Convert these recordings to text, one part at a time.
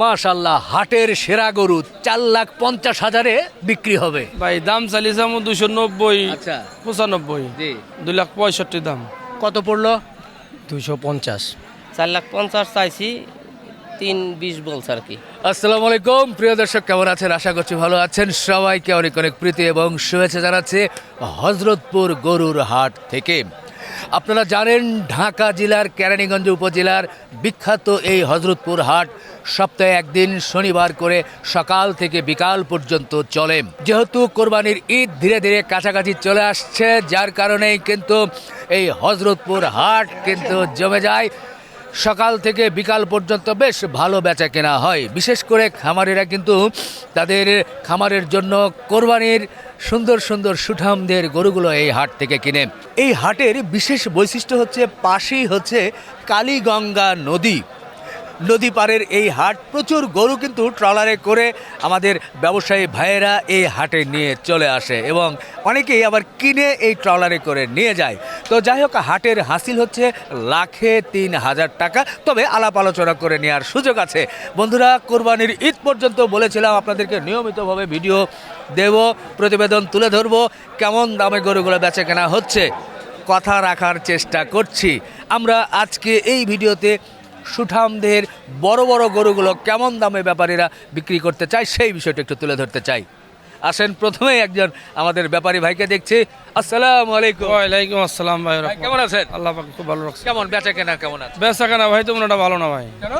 মাশাল্লাহ হাটের সেরা গরু চার লাখ পঞ্চাশ হাজারে বিক্রি হবে। ভাই দাম চালিয়েছে আমার দুশো নব্বই আচ্ছা। পঁচানব্বই জি। দুই লাখ পঁয়ষট্টি দাম। কত পড়ল? দুইশো পঞ্চাশ। চার লাখ পঞ্চাশ চাইছি তিন বিশ বলছে আর কি। আসসালামু আলাইকুম প্রিয় দর্শক কেমন আছেন? আশা করছি ভালো আছেন। সবাইকে অনেক অনেক প্রীতি এবং শুভেচ্ছা জানাচ্ছে হজরতপুর গরুর হাট থেকে। আপনারা জানেন ঢাকা জেলার কেরানীগঞ্জ উপজেলার বিখ্যাত এই হজরতপুর হাট সপ্তাহে একদিন শনিবার করে সকাল থেকে বিকাল পর্যন্ত চলে। যেহেতু কোরবানির ঈদ ধীরে ধীরে কাছাকাছি চলে আসছে, যার কারণেই কিন্তু এই হজরতপুর হাট কিন্তু জমে যায়। সকাল থেকে বিকাল পর্যন্ত বেশ ভালো বেচা কেনা হয়। বিশেষ করে খামারেরা কিন্তু তাদের খামারের জন্য কোরবানির সুন্দর সুন্দর সুঠামদের গরুগুলো এই হাট থেকে কিনে। এই হাটের বিশেষ বৈশিষ্ট্য হচ্ছে পাশেই হচ্ছে কালীগঙ্গা নদী। নদী পাড়ের এই হাট, প্রচুর গরু কিন্তু ট্রলারে করে আমাদের ব্যবসায়ী ভাইয়েরা এই হাটে নিয়ে চলে আসে এবং অনেকেই আবার কিনে এই ট্রলারে করে নিয়ে যায়। তো যাই হোক, হাটের হাসিল হচ্ছে লাখে তিন হাজার টাকা। তবে আলাপ আলোচনা করে নেওয়ার সুযোগ আছে। বন্ধুরা, কোরবানির ঈদ পর্যন্ত বলেছিলাম, আপনাদেরকে নিয়মিতভাবে ভিডিও দেব, প্রতিবেদন তুলে ধরবো, কেমন দামে গরুগুলো বেচা কেনা হচ্ছে, কথা রাখার চেষ্টা করছি। আমরা আজকে এই ভিডিওতে সুঠামদের বড় বড় গরুগুলো কেমন দামে ব্যাপারীরা বিক্রি করতে চায় সেই বিষয়টা একটু তুলে ধরতে চাই। আসেন প্রথমেই একজন আমাদের ব্যাপারী ভাইকে দেখছি। আসসালামু আলাইকুম। ওয়ালাইকুম আসসালাম ভাই কেমন আছেন? আল্লাহ পাক খুব ভালো রাখছে। কেমন বেচা কেনা কেমন আছে? বেচা কেনা ভাই তো মনে ভালো না ভাই? কেন?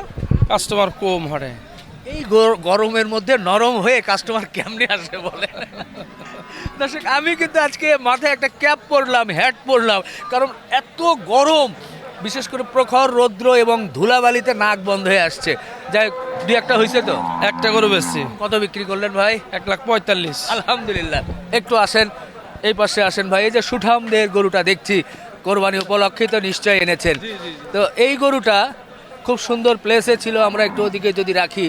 কাস্টমার কম হাটে এই গর- গরমের মধ্যে নরম হয়ে কাস্টমার কেমনে আসে বলে দর্শক আমি কিন্তু আজকে মাথায় একটা ক্যাপ পরলাম হ্যাট পরলাম কারণ এত গরম বিশেষ করে প্রখর রৌদ্র এবং ধুলাবালিতে নাক বন্ধ হয়ে আসছে। যাই দুই একটা হয়েছে তো? একটা করে বেচছি। কত বিক্রি করলেন ভাই? এক লাখ পঁয়তাল্লিশ। আলহামদুলিল্লাহ। একটু আসেন এই পাশে আসেন ভাই। এই যে সুঠামদের গরুটা দেখছি কোরবানি উপলক্ষে তো নিশ্চয়ই এনেছেন। তো এই গরুটা খুব সুন্দর প্লেসে ছিল আমরা একটু ওদিকে যদি রাখি।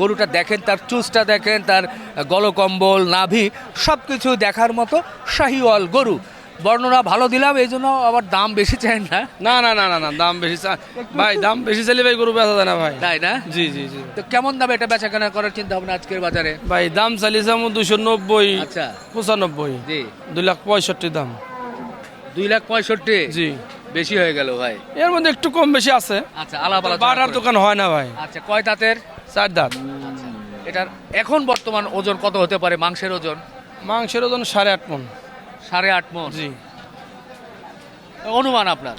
গরুটা দেখেন তার চুজটা দেখেন তার গলকম্বল নাভি সব কিছু দেখার মতো শাহিওয়াল গরু। বর্ণনা ভালো দিলাম এই জন্য আবার দাম বেশি চাই না। না না না না না দাম বেশি ভাই দাম বেশি চাইলে ভাই গরু বেচা যায় না ভাই। তাই না? জি জি জি। তো কেমন দামে এটা বেচা কেনা করার চিন্তা ভাবনা আজকের বাজারে? ভাই দাম চালিয়েছে আমার দুশো নব্বই আচ্ছা। পঁচানব্বই। জি। দুই লাখ পঁয়ষট্টি দাম। দুই লাখ পঁয়ষট্টি? জি। বেশি হয়ে গেল ভাই। এর মধ্যে একটু কম বেশি আছে। আচ্ছা আলাপ আলোচনা বাটার দোকান হয় না ভাই। আচ্ছা কয় দাঁতের? চার দাঁত। এটার এখন বর্তমান ওজন কত হতে পারে মাংসের ওজন? মাংসের ওজন সাড়ে আট মন। সাড়ে আট মন? জি। অনুমান আপনার?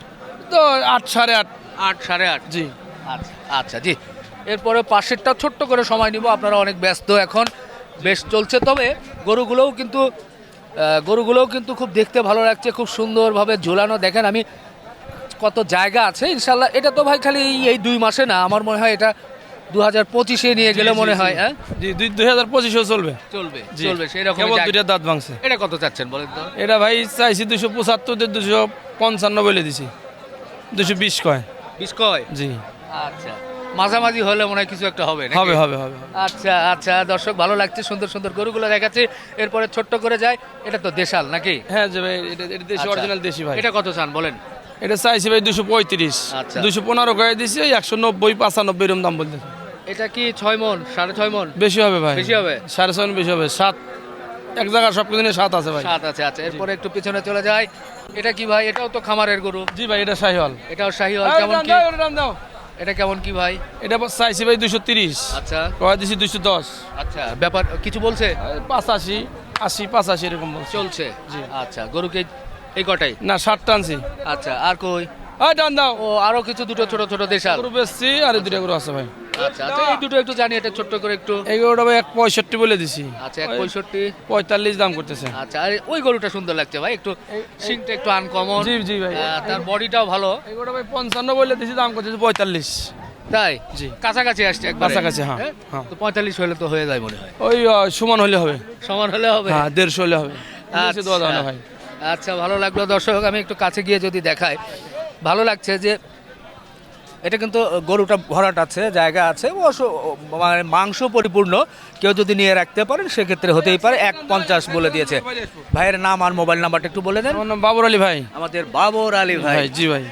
তো আট সাড়ে আট। আট সাড়ে আট? জি। আচ্ছা আচ্ছা জি। এরপরে পাশেরটা ছোট্ট করে সময় নিব আপনারা অনেক ব্যস্ত এখন বেশ চলছে। তবে গরুগুলোও কিন্তু গরুগুলোও কিন্তু খুব দেখতে ভালো লাগছে খুব সুন্দরভাবে ঝোলানো। দেখেন আমি কত জায়গা আছে ইনশাল্লাহ। এটা তো ভাই খালি এই- এই দুই মাসে না আমার মনে হয় এটা দু হাজার পঁচিশে নিয়ে গেলে মনে হয় হ্যাঁ? জি দুই দুই হাজার পঁচিশেও চলবে। চলবে চলবে সেই রকম কেবল দুইটা দাঁত ভাঙছে। এটা কত চাচ্ছেন বলেন তো? এটা ভাই চাইছি দুশো পঁচাত্তর দুশো পঞ্চান্ন বলে দিছি। দুশো বিশ কয়। বিশ কয়? জি। আচ্ছা। মাঝামাঝি হলে মনে হয় কিছু একটা হবে হবে হবে হবে আচ্ছা আচ্ছা দর্শক ভালো লাগছে সুন্দর সুন্দর গরুগুলো দেখাচ্ছে। এরপরে ছোট্ট করে যায় এটা তো দেশাল নাকি? হ্যাঁ যে ভাই এটা এটা দেশি আচ্ছা। অরিজিনাল দেশি ভাই। এটা কত চান বলেন? এটা চাইছি ভাই দুশো পঁয়ত্রিশ। আচ্ছা। দুশো পনেরো কয়ে দিছি একশো নব্বই পাঁচানব্বই এরকম দাম বলতে এটা কি ছয় মন? সাড়ে ছয় মন? বেশি হবে ভাই। বেশি হবে? সাড়ে ছয় বেশি হবে। সাত এক জায়গায় সব কিছু সাত আছে ভাই। সাত আছে আচ্ছা। এরপরে একটু পিছনে চলে যায় এটা কি ভাই? এটাও তো খামারের গরু। জি ভাই এটা শাহিওয়াল। এটাও শাহিওয়াল। কেমন কি? এটা কেমন কি ভাই? এটা চাইছি ভাই দুশো তিরিশ। আচ্ছা। কয়ে দিছি? দুশো দশ। আচ্ছা ব্যাপার কিছু বলছে? পাঁচাশি আশি পাঁচাশি এরকম চলছে। আচ্ছা গরুকে এই কটাই? না ষাট টানছি আচ্ছা আর কই? ওই টান দাও। ও আরও কিছু দুটো ছোট ছোট দেশাল। গরু বেচছি আর এই দুটা গরু আছে ভাই। আচ্ছা আচ্ছা এই দুটো একটু জানি এটা ছোট্ট করে একটু। এই গরুটা ভাই এক পঁয়ষট্টি বলে দিছি। আচ্ছা এক পঁয়ষট্টি। পঁয়তাল্লিশ দাম করতেছে। আচ্ছা আর ওই গরুটা সুন্দর লাগছে ভাই একটু সিংটা একটু আনকমন জি জি ভাই। তার বডিটাও ভালো। এই গরুটা ভাই পঞ্চান্ন বলে দিছি দাম করতেছে পঁয়তাল্লিশ। তাই? জি। কাছাকাছি আসছে একবার। কাছাকাছি, হ্যাঁ, হ্যাঁ। তো পঁয়তাল্লিশ হলে তো হয়ে যায় মনে হয়। ওই সমান হলে হবে। সমান হলে হবে? হ্যাঁ দেড়শো হলে হবে। আচ্ছা। ভাই। আচ্ছা ভালো লাগল দর্শক আমি একটু কাছে গিয়ে যদি দেখাই। ভালো লাগছে যে এটা কিন্তু গরুটা ভরাট আছে জায়গা আছে মানে মাংস পরিপূর্ণ। কেউ যদি নিয়ে রাখতে পারেন সেক্ষেত্রে হতেই পারে এক পঞ্চাশ বলে দিয়েছে। ভাইয়ের নাম আর মোবাইল নাম্বারটা একটু বলে দেন। বাবর আলী ভাই। আমাদের বাবর আলী ভাই। ভাই জি ভাই।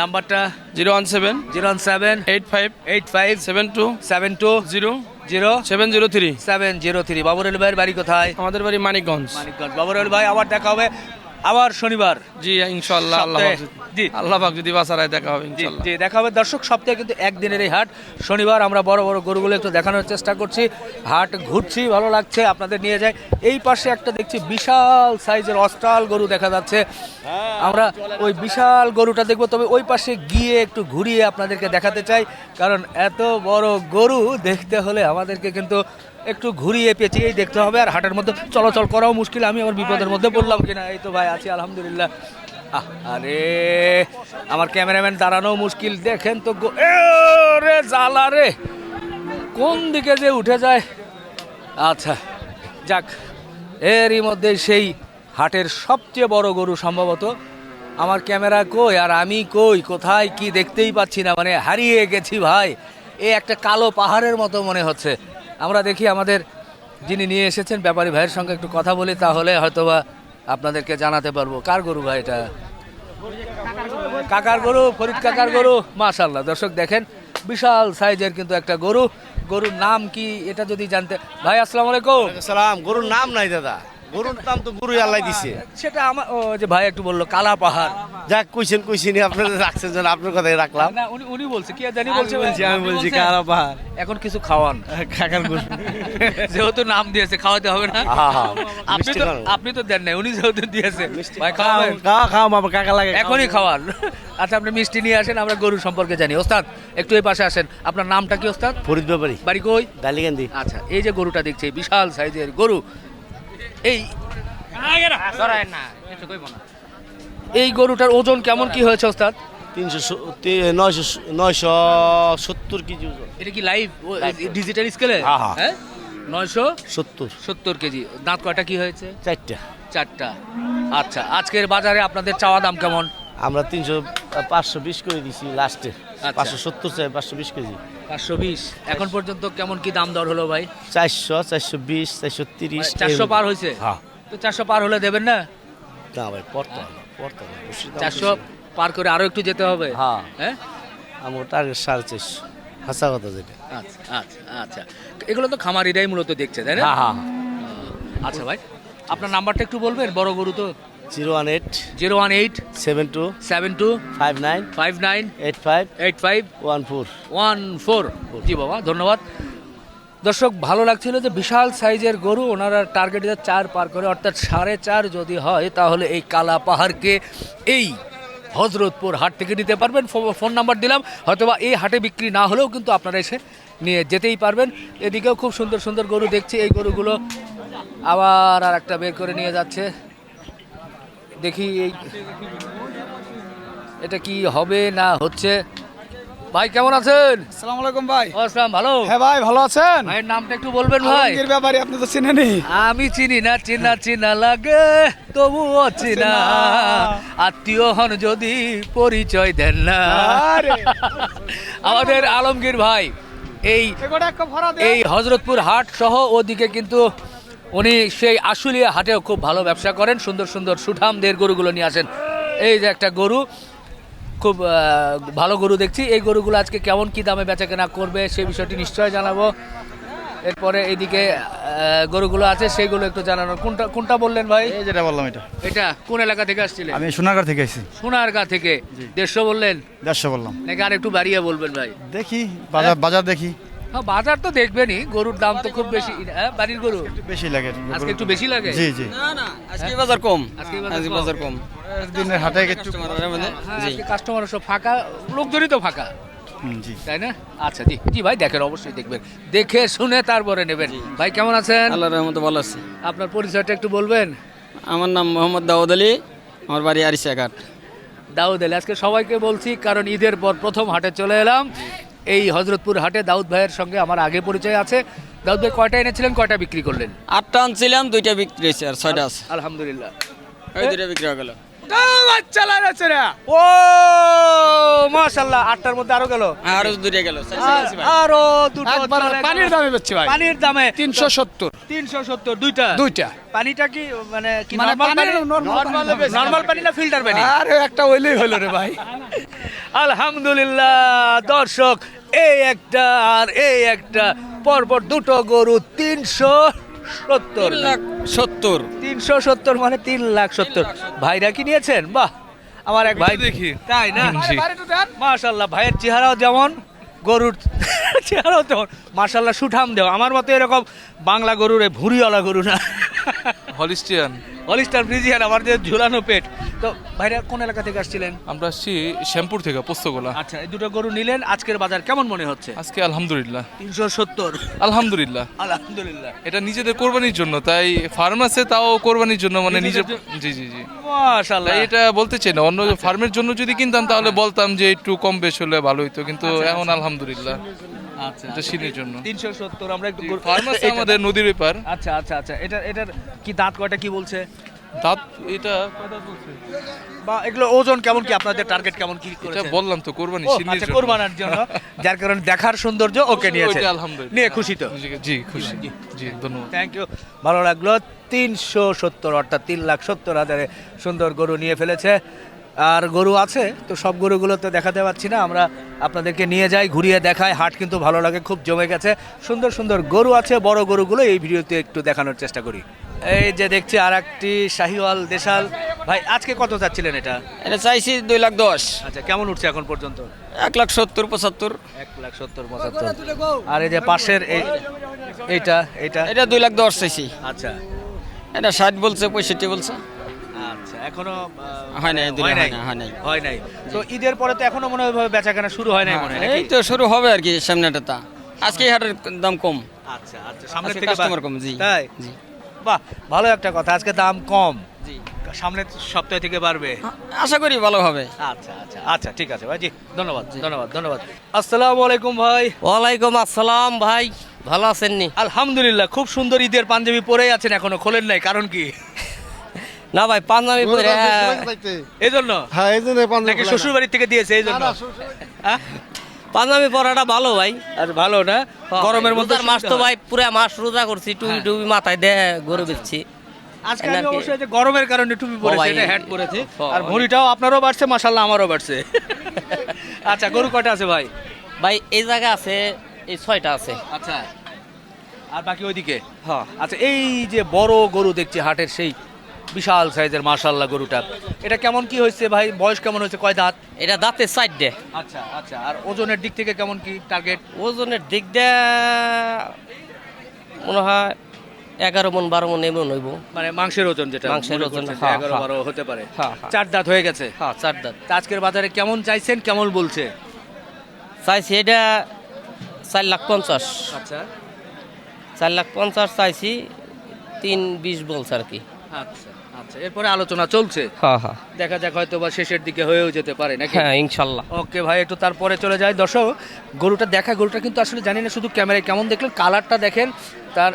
নাম্বারটা zero one seven zero one seven eight five eight five seven two seven two zero zero seven zero three. Seven zero three. Babar Ali ভাইয়ের বাড়ি কোথায়? আমাদের বাড়ি মানিকগঞ্জ। মানিকগঞ্জ। বাবর আলী ভাই আবার দেখা হবে। আবার শনিবার। জি ইনশাল্লাহ আল্লাহ জি। আল্লাহ পাক যদি বাসারায় দেখা হবে জি ইনশাল্লাহ জি দেখা হবে। দর্শক সপ্তাহে কিন্তু একদিনের এই হাট। শনিবার আমরা বড় বড় গরুগুলো একটু দেখানোর চেষ্টা করছি। হাট ঘুরছি ভালো লাগছে আপনাদের নিয়ে যাই। এই পাশে একটা দেখছি বিশাল সাইজের অস্ট্রাল গরু দেখা যাচ্ছে। আমরা ওই বিশাল গরুটা দেখব। তবে ওই পাশে গিয়ে একটু ঘুরিয়ে আপনাদেরকে দেখাতে চাই। কারণ এত বড় গরু দেখতে হলে আমাদেরকে কিন্তু একটু ঘুরিয়ে পেঁচিয়েই দেখতে হবে আর হাটের মধ্যে চলাচল করাও মুশকিল। আমি আমার বিপদের মধ্যে পড়লাম কিনা? এই তো ভাই, আছি আলহামদুলিল্লাহ। আরে, আমার ক্যামেরাম্যান দাঁড়ানো মুশকিল। দেখেন তো রে জ্বালা রে। কোন দিকে যে উঠে যায়। আচ্ছা যাক। এরই মধ্যে সেই হাটের সবচেয়ে বড় গরু সম্ভবত আমার ক্যামেরা কই আর আমি কই? কোথায় কি দেখতেই পাচ্ছি না। মানে হারিয়ে গেছি ভাই। এ একটা কালো পাহাড়ের মতো মনে হচ্ছে। আমরা দেখি আমাদের যিনি নিয়ে এসেছেন, ব্যাপারী ভাইয়ের সঙ্গে একটু কথা বলি, তাহলে হয়তোবা আপনাদেরকে জানাতে পারব। কার গরু ভাই এটা? কাকার গরু, ফরিদ কাকার গরু মাশাল্লাহ দর্শক দেখেন, বিশাল সাইজের কিন্তু একটা গরু। গরুর নাম কি, এটা যদি জানতে ভাই, আসসালাম আলাইকুম। সালাম গরুর নাম নাই দাদা। গরুর নাম তো গরু আল্লাহ দিছে। সেটা আমার ও যে ভাই একটু বলল কালা পাহাড়। যাক কইছেন কইছেন আপনারা রাখছেন যেন আপনার কথাই রাখলাম। না উনি উনি বলছে কি জানি বলছে বলছি, আমি আপনি বলছি কালা পাহাড়। এখন কিছু খাওয়ান। গরু। যেহেতু নাম দিয়েছে খাওয়াতে হবে না। আপনি মিষ্টি তো আপনি তো দেন নাই উনি যেহেতু দিয়েছে। ভাই খাওয়াবেন খাওয়া খাওয়া বাবা কাকা লাগে এখনই খাওয়ান। আচ্ছা আপনি মিষ্টি নিয়ে আসেন আমরা গরু সম্পর্কে জানি। ওস্তাদ একটু এই পাশে আসেন। আপনার নামটা কি ওস্তাদ? ফরিদ ব্যাপারী। বাড়ি কই? ডালিগান্দি। আচ্ছা এই যে গরুটা দেখছি বিশাল সাইজের গরু। এই এই গরুটার ওজন কেমন কি হয়েছে ওস্তাদ? তিনশো নয়শো নয়শো সত্তর কেজি ওজন। এটা কি লাইভ ডিজিটাল স্কেলে হ্যাঁ, নয়শো সত্তর। সত্তর কেজি। দাঁত কয়টা কি হয়েছে? চারটা। চারটা। আচ্ছা আজকের বাজারে আপনাদের চাওয়া দাম কেমন? আমরা তিনশো পাঁচশো বিশ করে দিছি লাস্টে আচ্ছা। পাঁচশো সত্তর চাই পাঁচশো বিশ কেজি। পাঁচশো বিশ। এখন পর্যন্ত কেমন কি দাম দর হলো ভাই? চারশো চারশো বিশ চারশো তিরিশ চারশো পার হয়েছে? হ্যাঁ। তো চারশো পার হলে দেবেন না? না ভাই পড়তে হবে পড়তে হবে অবশ্যই দাম চারশো বেশি। পার করে আরও একটু যেতে হবে? হ্যাঁ। হ্যাঁ? আমার টার্গেট সাড়ে চারশো। হাসা কথা যেটা। আচ্ছা আচ্ছা আচ্ছা। এগুলো তো খামারিরাই মূলত দেখছে তাই না? হ্যাঁ হ্যাঁ। আচ্ছা ভাই আপনার নাম্বারটা একটু বলবেন? বড় গরু তো। Zero one eight zero one eight seven two seven two five nine five nine eight five eight five one four one four জি বাবা ধন্যবাদ। দর্শক ভালো লাগছিল যে বিশাল সাইজের গরু ওনারা টার্গেট চার পার করে অর্থাৎ সাড়ে চার যদি হয় তাহলে এই কালা পাহাড়কে এই হজরতপুর হাট থেকে নিতে পারবেন। ফোন নাম্বার দিলাম হয়তোবা এই হাটে বিক্রি না হলেও কিন্তু আপনারা এসে নিয়ে যেতেই পারবেন। এদিকেও খুব সুন্দর সুন্দর গরু দেখছি এই গরুগুলো আবার আর একটা বের করে নিয়ে যাচ্ছে। দেখি এই এটা কি হবে না হচ্ছে? ভাই কেমন আছেন? আসসালামু আলাইকুম ভাই। আসসালাম ভালো? হ্যাঁ ভাই ভালো আছেন? ভাইয়ের নামটা একটু বলবেন ভাই। এর ব্যাপারে আপনি তো চিনেনি আমি চিনি না চিনা চিনা লাগে তবুও চিনা। আত্মীয় হন যদি পরিচয় দেন না। আরে। আমাদের আলমগীর ভাই এই এই হজরতপুর হাট সহ ওদিকে কিন্তু উনি সেই আশুলিয়া হাটেও খুব ভালো ব্যবসা করেন সুন্দর সুন্দর সুঠামদের গরুগুলো নিয়ে আসেন। এই যে একটা গরু খুব ভালো গরু দেখছি। এই গরুগুলো আজকে কেমন কি দামে বেচা কেনা করবে সেই বিষয়টি নিশ্চয় জানাব। এরপরে এইদিকে গরুগুলো আছে সেইগুলো একটু জানানো কোনটা কোনটা বললেন ভাই? এই যেটা বললাম এটা। এটা কোন এলাকা থেকে আসছিলেন? আমি সোনাগার থেকে আসছি। সোনারগা থেকে। দেড়শো বললেন? দেড়শো বললাম। নাকি আর একটু বাড়িয়ে বলবেন ভাই? দেখি বাজার বাজার দেখি। হ্যাঁ বাজার তো দেখবেনই। গরুর দাম তো খুব বেশি। হ্যাঁ বাড়ির গরু? বেশি লাগে আজকে একটু বেশি লাগে? জি জি। না না আজকে বাজার কম। আজকে বাজার আজকে কম। বাজার কম। দিনের হাটে একটু কাস্টমারের হ্যাঁ, জি। আজকে কাস্টমার সব ফাঁকা। লোকজনই তো ফাঁকা। হুম, জি। তাই না? আচ্ছা জি জি ভাই দেখেন অবশ্যই দেখবেন। দেখে শুনে তারপরে নেবেন। ভাই কেমন আছেন? আল্লাহর রহমতে ভালো আছি। আপনার পরিচয়টা একটু বলবেন? আমার নাম মোহাম্মদ দাউদ আলী। আমার বাড়ি আরিসাঘাট দাউদ আলী আজকে সবাইকে বলছি কারণ ঈদের পর প্রথম হাটে চলে এলাম। এই হজরতপুর হাটে দাউদ ভাইয়ের সঙ্গে আমার আগে পরিচয় আছে। দাউদ ভাই কয়টা এনেছিলেন কয়টা বিক্রি করলেন? আটটা আনছিলাম দুইটা বিক্রি হয়েছে আর ছয়টা আছে। আলহামদুলিল্লাহ। ওই দুইটা বিক্রি হয়ে গেল। একটা বাচ্চা লাগাচ্ছে না ও মাশাল্লাহ আটটার মধ্যে আরও গেল। আরও দূরে গেল। আরও দুটো একবার চলে গেল। পানির দামে বেচছি ভাই। পানির দামে। তিনশো সত্তর। তিনশো সত্তর দুইটা? দুইটা। পানিটা কি মানে কি মানে নর্মাল পানি? পানির normal পানি। নর্মাল পানি না ফিল্টার পানি? আরে একটা হইলেই হলো রে ভাই। আলহামদুলিল্লাহ দর্শক এই একটা আর এই একটা। পরপর দুটো গরু তিনশো সত্তর। লাখ সত্তর। তিনশো সত্তর মানে তিন লাখ সত্তর। ভাইরা কি নিয়েছেন? বাহ আমার এক ভাই দেখি। তাই না? মাশাল্লাহ ভাইয়ের চেহারাও যেমন গরুর চেহারাও তেমন। মাশাল্লাহ সুঠাম দেও আমার মতো এরকম বাংলা গরুর এই ভুঁড়িওয়ালা গরু না। হলিস্টিয়ান। হলিস্টার ফ্রিজিয়ান আমার যে ঝুলানো পেট। তো ভাইরা কোন এলাকা থেকে আসছিলেন? আমরা আসছি শ্যামপুর থেকে পোস্তগোলা। আচ্ছা এই দুটো গরু নিলেন আজকের বাজার কেমন মনে হচ্ছে? আজকে আলহামদুলিল্লাহ। তিনশো সত্তর। আলহামদুলিল্লাহ। আলহামদুলিল্লাহ। এটা নিজেদের কোরবানির জন্য তাই ফার্ম আছে তাও কোরবানির জন্য মানে নিজের জি জি জি। মাশাল্লাহ তাই এটা বলতে চাই না অন্য ফার্মের জন্য যদি কিনতাম তাহলে বলতাম যে একটু কম বেশ হলে ভালো হতো কিন্তু এখন আলহামদুলিল্লাহ। আচ্ছা এটা সিনের জন্য। তিনশো সত্তর আমরা একটু গরু- ফার্ম আছে এটা- আমাদের নদীর ব্যাপার। আচ্ছা আচ্ছা আচ্ছা। এটা এটার কি দাঁত কয়টা কি বলছে? দাঁত এটা বলছে? বা এগুলো ওজন কেমন কি? আপনাদের টার্গেট কেমন কি এটা বললাম তো কোরবানি আচ্ছা জন্য। কোরবানার জন্য। যার কারণে দেখার সৌন্দর্য ওকে নিয়েছে। আলহামদুলিল্লাহ। নিয়ে খুশি তো? জি খুশি। জি ধন্যবাদ। থ্যাংক ইউ ভালো লাগল। তিনশো সত্তর অর্থাৎ তিন লাখ সত্তর হাজারে সুন্দর গরু নিয়ে ফেলেছে। আর গরু আছে তো সব গরুগুলো তো দেখাতে পাচ্ছি না। আমরা আপনাদেরকে নিয়ে যাই ঘুরিয়ে দেখাই। হাট কিন্তু ভালো লাগে খুব জমে গেছে। সুন্দর সুন্দর গরু আছে বড় গরুগুলো এই ভিডিওতে একটু দেখানোর চেষ্টা করি। এই যে দেখছি আর একটি শাহিওয়াল দেশাল। ভাই আজকে কত চাচ্ছিলেন এটা? এটা চাইছি দুই লাখ দশ। আচ্ছা কেমন উঠছে এখন পর্যন্ত? এক লাখ সত্তর পঁচাত্তর। এক লাখ সত্তর পঁচাত্তর। আর এই যে পাশের এই এইটা এইটা? এটা দুই লাখ দশ চাইছি। আচ্ছা। এটা ষাট বলছে পঁয়ষট্টি বলছে। আচ্ছা এখনও হয় নাই, হয় নাই? হয় নাই। হয় নাই। তো ঈদের পরে তো এখনও মনে হয় বেচা কেনা শুরু হয় নাই মনে হয় এই তো শুরু হবে আর কি সামনেটা তা। আজকে হাটের দাম কম। আচ্ছা আচ্ছা সামনের থেকে বা- কম, জি। তাই? জি। বাহ ভালো একটা কথা আজকে দাম কম। জি। সামনের সপ্তাহ থেকে বাড়বে। আশা করি ভালো হবে। আচ্ছা আচ্ছা আচ্ছা ঠিক আছে ভাই জি। ধন্যবাদ ধন্যবাদ ধন্যবাদ। আসসালামু আলাইকুম ভাই। ওয়ালাইকুম আসসালাম ভাই ভালো আছেন নি? আলহামদুলিল্লাহ খুব সুন্দর ঈদের পাঞ্জাবি পরেই আছেন এখনও খোলেন নাই কারণ কি? না ভাই পাঞ্জাবি পরে এই জন্য হ্যাঁ। এই জন্য নাকি শ্বশুর বাড়ি থেকে দিয়েছে এই জন্য? হ্যাঁ? পাঞ্জাবি পরাটা ভালো ভাই। আর ভালো না? গরমের মধ্যে মাস তো ভাই পুরা মাস রোজা করছি টুপি হ্যাঁ। টুপি মাথায় দে গরু বেচছি। আজকে আমি অবশ্যই যে গরমের কারণে টুপি পরেছি ভাই। এটা হ্যাট পরেছি। আর ভুঁড়িটাও আপনারও বাড়ছে মাশাল্লাহ আমারও বাড়ছে। আচ্ছা গরু কয়টা আছে ভাই? ভাই এই জায়গা আছে এই ছয়টা আছে। আচ্ছা। আর বাকি ওইদিকে? হ্যাঁ আচ্ছা এই যে বড় গরু দেখছি হাটের সেই বিশাল সাইজের মাশাল্লাহ গরুটা। এটা কেমন কি হয়েছে ভাই? বয়স কেমন হয়েছে? কয় দাঁত? এটা দাঁতে সাইড দে। আচ্ছা আচ্ছা। আর ওজনের দিক থেকে কেমন কি টার্গেট ওজনের দিক দিয়ে মনে হয় এগারো মন বারো মন এমন হইব। মানে মাংসের ওজন যেটা মাংসের ওজন, হ্যাঁ, এগারো হ্যাঁ। বারো হতে পারে। হ্যাঁ। চার দাঁত হয়ে গেছে? হ্যাঁ চার দাঁত। আজকের বাজারে কেমন চাইছেন? কেমন বলছে? চাইছি এটা চার লাখ পঞ্চাশ। আচ্ছা। চার লাখ পঞ্চাশ চাইছি তিন বিশ বলছে আর কি। আচ্ছা। আচ্ছা এরপরে আলোচনা চলছে। হ্যাঁ হ্যাঁ। দেখা যাক হয়তো বা শেষের দিকে হয়েও যেতে পারে নাকি? হ্যাঁ ইনশাল্লাহ। ওকে ভাই একটু তারপরে চলে যায় দর্শক গরুটা দেখা গরুটা কিন্তু আসলে জানি না শুধু ক্যামেরায় কেমন দেখলেন কালারটা দেখেন তার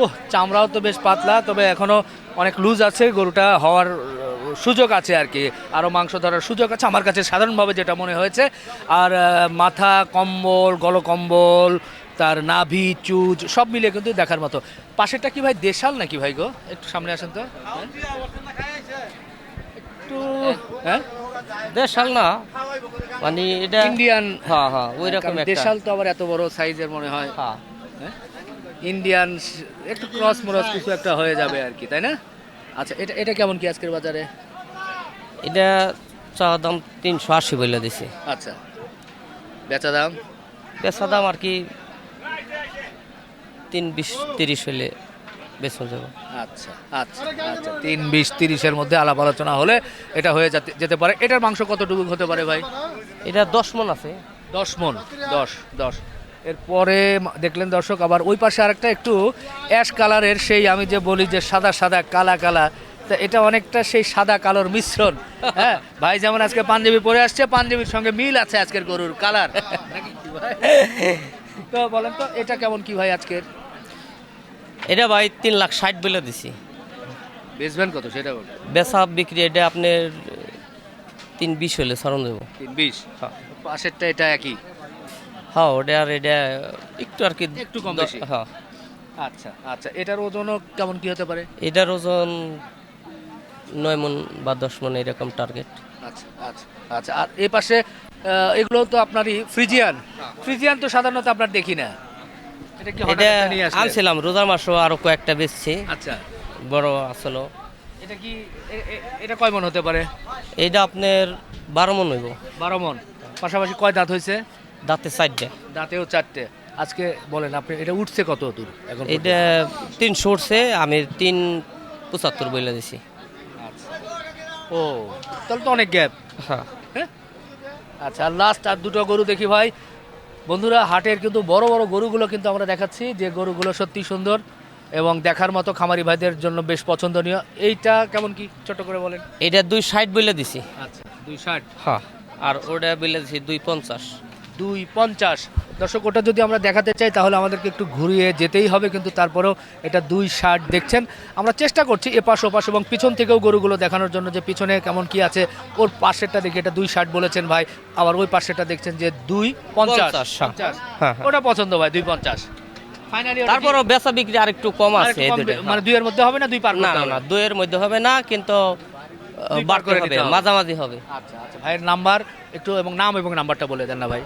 ও চামড়াও তো বেশ পাতলা তবে এখনও অনেক লুজ আছে গরুটা হওয়ার সুযোগ আছে আর কি। আরও মাংস ধরার সুযোগ আছে আমার কাছে সাধারণভাবে যেটা মনে হয়েছে। আর মাথা কম্বল গলকম্বল তার নাভি চুজ সব মিলে কিন্তু দেখার মতো। পাশেরটা কি ভাই দেশাল নাকি ভাই গো? একটু সামনে আসেন তো। একটু হ্যাঁ? দেশাল না। মানে এটা ইন্ডিয়ান হ্যাঁ হ্যাঁ ওই রকম দেশাল তো আবার এত বড় সাইজের মনে হয়। হ্যাঁ। হ্যাঁ? ইন্ডিয়ান একটু ক্রস মরস কিছু একটা হয়ে যাবে আর কি তাই না? আচ্ছা এটা এটা কেমন কি আজকের বাজারে? এটা চাওয়া দাম তিনশো আশি বলে দিছে। আচ্ছা। বেচা দাম? বেচা দাম আর কি তিন বিশ তিরিশ হলে বেচা যাবে। আচ্ছা আচ্ছা আচ্ছা। তিন বিশ তিরিশের মধ্যে আলাপ আলোচনা হলে এটা হয়ে যেতে যেতে পারে। এটার মাংস কতটুকু হতে পারে ভাই? এটা দশ মন আছে। দশ মন দশ দশ। এরপরে দেখলেন দর্শক আবার ওই পাশে আরেকটা একটু অ্যাশ কালারের সেই আমি যে বলি যে সাদা সাদা কালা কালা তা এটা অনেকটা সেই সাদা কালোর মিশ্রণ। হ্যাঁ ভাই যেমন আজকে পাঞ্জাবি পরে আসছে পাঞ্জাবির সঙ্গে মিল আছে আজকের গরুর কালার। তো বলেন তো এটা কেমন কি ভাই আজকের? এটা ভাই তিন লাখ ষাট বলে দিছি। বেচবেন কত সেটা বলুন বেচা বিক্রি এটা আপনার তিন বিশ হলে সরণ দেবো। তিন বিশ? হ্যাঁ। পাশেরটা এটা একই? হ্যাঁ ওটা আর এটা একটু আর কি একটু কম বেশি। হ্যাঁ। আচ্ছা আচ্ছা এটার ওজনও কেমন কি হতে পারে? এটার ওজন নয় মন বা দশ মন এরকম টার্গেট আচ্ছা আচ্ছা আচ্ছা আর এই পাশে এগুলো তো আপনারই ফ্রিজিয়ান। ফ্রিজিয়ান তো সাধারণত আপনার দেখি না। এটা এটা? আনছিলাম রোজার মাসও আরও কয়েকটা বেচছি। আচ্ছা। বড় আসলো। এটা কি এটা কয় মন হতে পারে? এইটা আপনার বারো মন হইব। বারো মন। পাশাপাশি কয় দাঁত হয়েছে দাঁতে চারটে। দাঁতেও চারটে। আজকে বলেন আপনি এটা উঠছে কত দূর? এখন? এটা তিনশো উঠছে আমি তিন পঁচাত্তর বইলে দিছি। ও তাহলে তো অনেক গ্যাপ। হ্যাঁ। হ্যাঁ? আচ্ছা লাস্ট আর দুটো গরু দেখি ভাই। বন্ধুরা হাটের কিন্তু বড় বড় গরুগুলো কিন্তু আমরা দেখাচ্ছি। যে গরুগুলো সত্যি সুন্দর এবং দেখার মতো খামারি ভাইদের জন্য বেশ পছন্দনীয়। এইটা কেমন কি? ছোট করে বলেন। এটা দুই ষাট বলে দিছি। আচ্ছা দুই ষাট। হ্যাঁ। আর ওটা বিলে দিছি দুই পঞ্চাশ। দুই পঞ্চাশ। দর্শক ওটা যদি আমরা দেখাতে চাই তাহলে আমাদেরকে একটু ঘুরিয়ে যেতেই হবে কিন্তু তারপরেও এটা দুই ষাট দেখছেন। আমরা চেষ্টা করছি এপাশ ওপাশ এবং পিছন থেকেও গরুগুলো দেখানোর জন্য যে পিছনে কেমন কি আছে ওর পাশেরটা দেখে এটা দুই ষাট বলেছেন ভাই আবার ওই পাশেরটা দেখছেন যে দুই পঞ্চাশ। পঞ্চাশ, হ্যাঁ। হ্যাঁ, হ্যাঁ। ওটা পছন্দ ভাই দুই পঞ্চাশ। তারপরও বেচা বিক্রি আর একটু কম আছে মানে দুইয়ের মধ্যে হবে না দুই পার না করতে না দুইয়ের মধ্যে হবে না কিন্তু বাড়তে করে হবে। মাঝামাঝি হবে। আচ্ছা আচ্ছা ভাইয়ের নাম্বার একটু এবং নাম এবং নাম্বারটা বলে দেন না ভাই।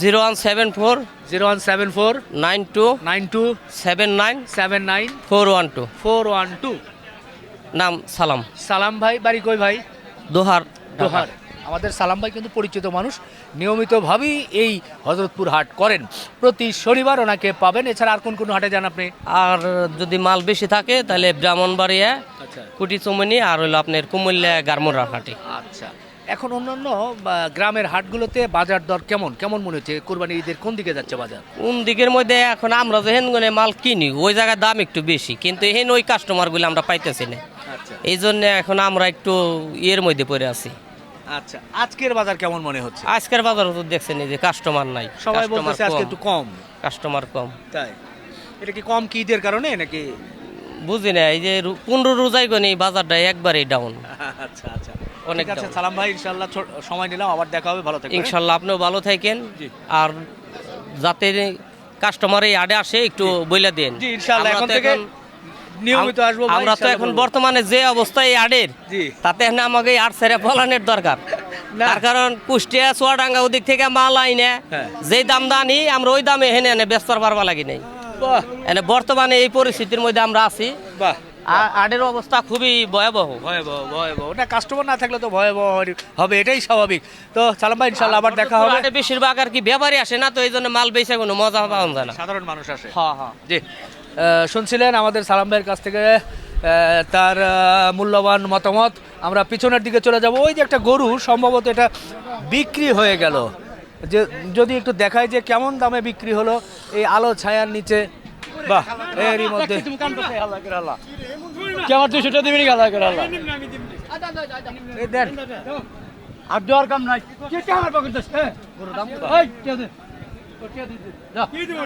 Zero one seven four zero one seven four nine two nine two seven nine seven nine four one two four one two. নাম সালাম। সালাম ভাই বাড়ি কই ভাই? দোহার দোহার। আমাদের সালাম ভাই কিন্তু পরিচিত মানুষ নিয়মিতভাবেই এই হজরতপুর হাট করেন। প্রতি শনিবার ওনাকে পাবেন। এছাড়া আর কোন কোন হাটে যান আপনি? আর যদি মাল বেশি থাকে তাহলে ব্রাহ্মণবাড়িয়া আচ্ছা। কুটি চুমনি আর হলো আপনার কুমিল্লা গারমোড়া হাটে। আচ্ছা। এখন অন্যান্য গ্রামের হাটগুলোতে বাজার দর কেমন? কেমন মনে হচ্ছে? কোরবানি ঈদের কোন দিকে যাচ্ছে বাজার? কোন দিকের মধ্যে এখন আমরা যেহেন গুনে মাল কিনি ওই জায়গায় দাম একটু বেশি। কিন্তু এহেন ওই কাস্টমারগুলো আমরা পাইতেছি না। আচ্ছা। এই জন্য এখন আমরা একটু ইয়ের মধ্যে পড়ে আছি। আচ্ছা আজকের বাজার কেমন মনে হচ্ছে? আজকের বাজার তো দেখছেন যে কাস্টমার নাই সবাই বলতেছে আজকে একটু কম। কাস্টমার কম। তাই? এটা কি কম কি ঈদের কারণে নাকি? বুঝি না এই যে পনেরো রোজাই গনি বাজারটা একবারেই ডাউন আচ্ছা আচ্ছা। অনেক ঠিক আছে সালাম ভাই ইনশাল্লাহ সময় নিলাম আবার দেখা হবে ভালো থাকবেন। ইনশাল্লাহ আপনিও ভালো থাকেন। আর যাতে কাস্টমার এই আডে আসে একটু বইলা দেন। জি এখন থেকে নিয়মিত আসব আমরা তো এখন বর্তমানে যে অবস্থা এই আডের জি। তাতে এখন আমাকে এই আট সেরে ফলানের দরকার। তার কারণ কুষ্টিয়া চুয়াডাঙ্গা ওদিক থেকে মাল আইনে হ্যাঁ। যেই দাম দানি আমরা ওই দামে হেনে এনে ব্যস্ত পারবা লাগি নাই। এনে বর্তমানে এই পরিস্থিতির মধ্যে আমরা আছি। বাহ। আর আডের অবস্থা খুবই ভয়াবহ। ভয়াবহ ভয়াবহ। না কাস্টমার না থাকলে তো ভয়াবহ হবে এটাই স্বাভাবিক। তো সালাম ভাই ইনশাল্লাহ আবার দেখা হবে। আডে বেশিরভাগ আর কি ব্যাপারই আসে না তো এই জন্য মাল বেচে কোনো মজা পাওয়া যায় না। সাধারণ মানুষ আসে। হ্যাঁ হ্যাঁ। জি। শুনছিলেন আমাদের সালাম ভাইয়ের কাছ থেকে তার মূল্যবান মতামত। আমরা পিছনের দিকে চলে যাব। ওই যে একটা গরু সম্ভবত এটা বিক্রি হয়ে গেল। যে যদি একটু দেখায় যে কেমন দামে বিক্রি হলো এই আলো ছায়ার নিচে। বাহ এরই মধ্যে। কেমন দুশোটা দিবি গেল করে আল্লাহ। আর দেওয়ার কাম নাই। কে কে আমার পকেট দোষ হ্যাঁ কে দে? ও কে দে যা। কি দিব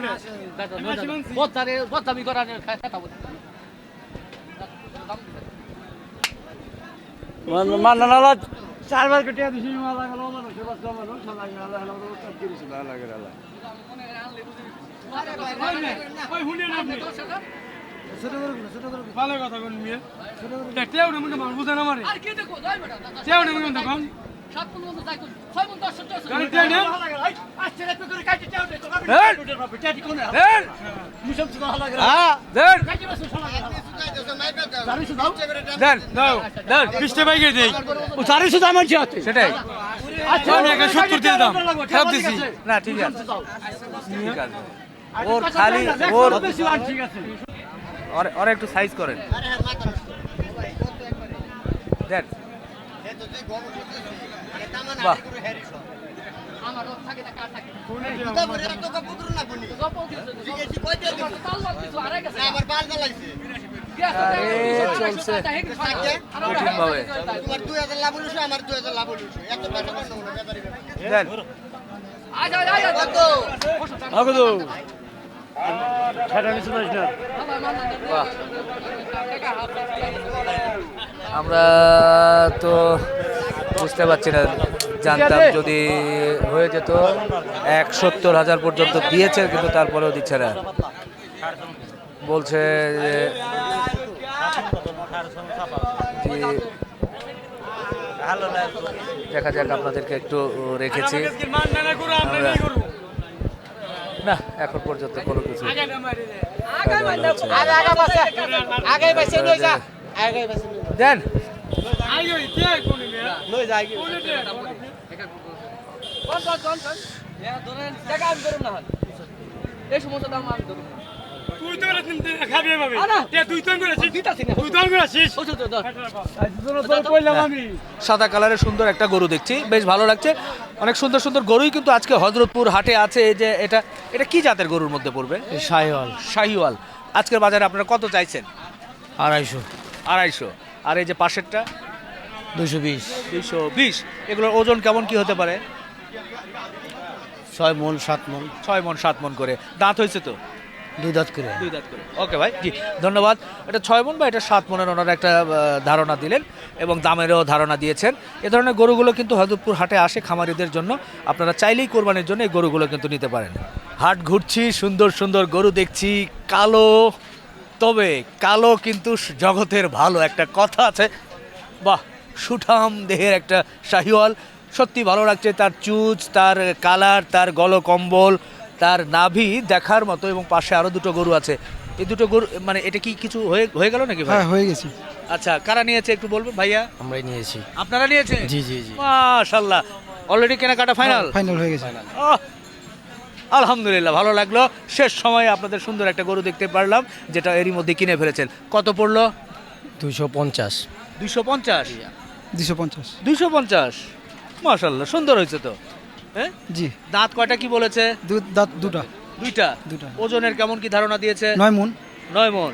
চারবার কেটে দিছি মালা গেল গেল আল্লাহ আল্লাহ সব কিছু আল্লাহ আল্লাহ। ওই হুনে না আপনি ভালো কথা মিয়া। মনে মানুষ বুঝে না মারে মনে না হ্যাঁ চারিশো দাম আছে আছে সেটাই। আচ্ছা সত্তর দিয়ে দাম খারাপ দিছি। না ঠিক আছে। ঠিক আছে। ওর খালি ওর ঠিক আছে। ওর একটু সাইজ করেন। দেন বাহ। আমার আমরা তো বুঝতে পারছি না জানতাম যদি হয়ে যেত এক সত্তর হাজার পর্যন্ত দিয়েছে কিন্তু তারপরেও দিচ্ছে না। বলছে যে দেখা যাক আপনাদেরকে একটু রেখেছি। না এখন পর্যন্ত কোনো কিছু দেন। এই সমস্ত দাম আমি ধরুন। তুই তো খাবি ভাবে তুই তো তুই তো করে আছিস কইলাম আমি। সাদা কালারের সুন্দর একটা গরু দেখছি। বেশ ভালো লাগছে। অনেক সুন্দর সুন্দর গরুই কিন্তু আজকে হজরতপুর হাটে আছে। যে এটা এটা কি জাতের গরুর মধ্যে পড়বে? শাহিওয়াল। শাহিওয়াল। আজকের বাজারে আপনারা কত চাইছেন? আড়াইশো। আড়াইশো। আর এই যে পাশেরটা? দুশো বিশ। দুশো বিশ। এগুলোর ওজন কেমন কি হতে পারে? ছয় মন সাত মন। ছয় মন সাত মন করে। দাঁত হয়েছে তো? দুই দাঁত করে। দুই দাঁত করে। ওকে ভাই, জি, ধন্যবাদ। এটা ছয় মন বা এটা সাত মনের ওনারা একটা ধারণা দিলেন এবং দামেরও ধারণা দিয়েছেন। এ ধরনের গরুগুলো কিন্তু হজরতপুর হাটে আসে খামারিদের জন্য। আপনারা চাইলেই কোরবানির জন্য এই গরুগুলো কিন্তু নিতে পারেন। হাট ঘুরছি, সুন্দর সুন্দর গরু দেখছি, কালো, তবে কালো কিন্তু জগতের ভালো একটা কথা আছে। বাহ, সুঠাম দেহের একটা শাহিওয়াল। সত্যি ভালো লাগছে তার চুজ তার কালার, তার গলকম্বল তার নাভি দেখার মতো এবং পাশে আরও দুটো গরু আছে। এই দুটো গরু মানে এটা কি কিছু হয়ে হয়ে গেল নাকি ভাই? হ্যাঁ হয়ে গেছে। আচ্ছা কারা নিয়েছে একটু বলবেন ভাইয়া? আমরাই নিয়েছি। আপনারা নিয়েছেন জি জি জি। মাশাল্লাহ। অলরেডি কেনাকাটা ফাইনাল ফাইনাল হয়ে গেছে। আলহামদুলিল্লাহ ভালো লাগল। শেষ সময়ে আপনাদের সুন্দর একটা গরু দেখতে পারলাম যেটা এরই মধ্যে কিনে ফেলেছেন। কত পড়ল? দুইশো পঞ্চাশ। দুইশো পঞ্চাশ? দুশো পঞ্চাশ। দুইশো পঞ্চাশ? মাশাল্লাহ সুন্দর হয়েছে তো। হ্যাঁ? জি। দাঁত কয়টা কি বলেছে? দাঁত দুটা। দুইটা? দুটা। ওজনের কেমন কি ধারণা দিয়েছে? নয় মন। নয় মন।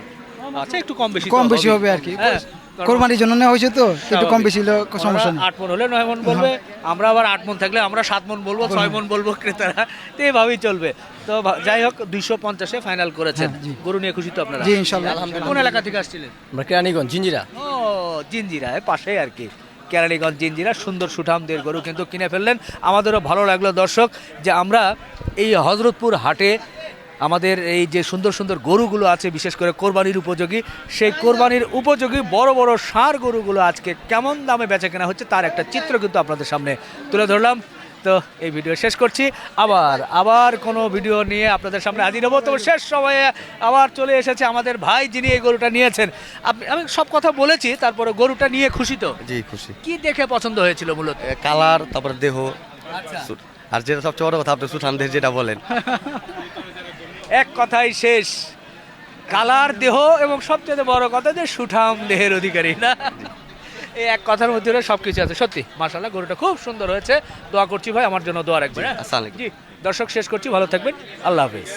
আচ্ছা একটু কম বেশি কম বেশি হবে। আর কি। হ্যাঁ, কোরবানির জন্য নেওয়া হয়েছে তো একটু কম বেশি হলে সমস্যা নেই। আট মন হলে নয় মন বলবে আমরা আবার আট মন থাকলে আমরা সাত মন বলব ছয় মন বলব ক্রেতারা। তো এইভাবেই চলবে। তো যাই হোক দুইশো পঞ্চাশে ফাইনাল করেছেন। হ্যাঁ, গরু নিয়ে খুশি তো আপনারা? জি, ইনশাল্লাহ। কোন এলাকা থেকে আসছিলেন? আমরা কেরানীগঞ্জ জিঞ্জিরা। ও জিঞ্জিরা এ পাশেই আর কি। কেরানীগঞ্জ জিনজিরা, সুন্দর সুঠামদের গরু কিন্তু কিনে ফেললেন। আমাদেরও ভালো লাগল দর্শক যে আমরা এই হজরতপুর হাটে আমাদের এই যে সুন্দর সুন্দর গরুগুলো আছে, বিশেষ করে কোরবানির উপযোগী, সেই কোরবানির উপযোগী বড় বড় সার গরুগুলো আজকে কেমন দামে বেচা কেনা হচ্ছে তার একটা চিত্র কিন্তু আপনাদের সামনে তুলে ধরলাম। তো এই ভিডিও শেষ করছি। আবার আবার কোনো ভিডিও নিয়ে আপনাদের সামনে হাজির হব। তো শেষ সময়ে আবার চলে এসেছে আমাদের ভাই যিনি এই গরুটা নিয়েছেন। আপনি আমি সব কথা বলেছি তারপরে গরুটা নিয়ে খুশি তো? জি খুশি। কি দেখে পছন্দ হয়েছিল মূলত? কালার তারপরে দেহ। আচ্ছা। আর যেটা সবচেয়ে বড় কথা আপনি সুঠান দেহ যেটা বলেন। এক কথাই শেষ। কালার দেহ এবং সবচেয়ে বড় কথা যে সুঠাম দেহের অধিকারী না? এই এক কথার মধ্যে সব কিছু আছে। সত্যি মার্শাল্লাহ গরুটা খুব সুন্দর হয়েছে। দোয়া করছি ভাই আমার জন্য দোয়া রাখবেন হ্যাঁ? জি দর্শক শেষ করছি ভালো থাকবেন। আল্লাহ হাফিজ।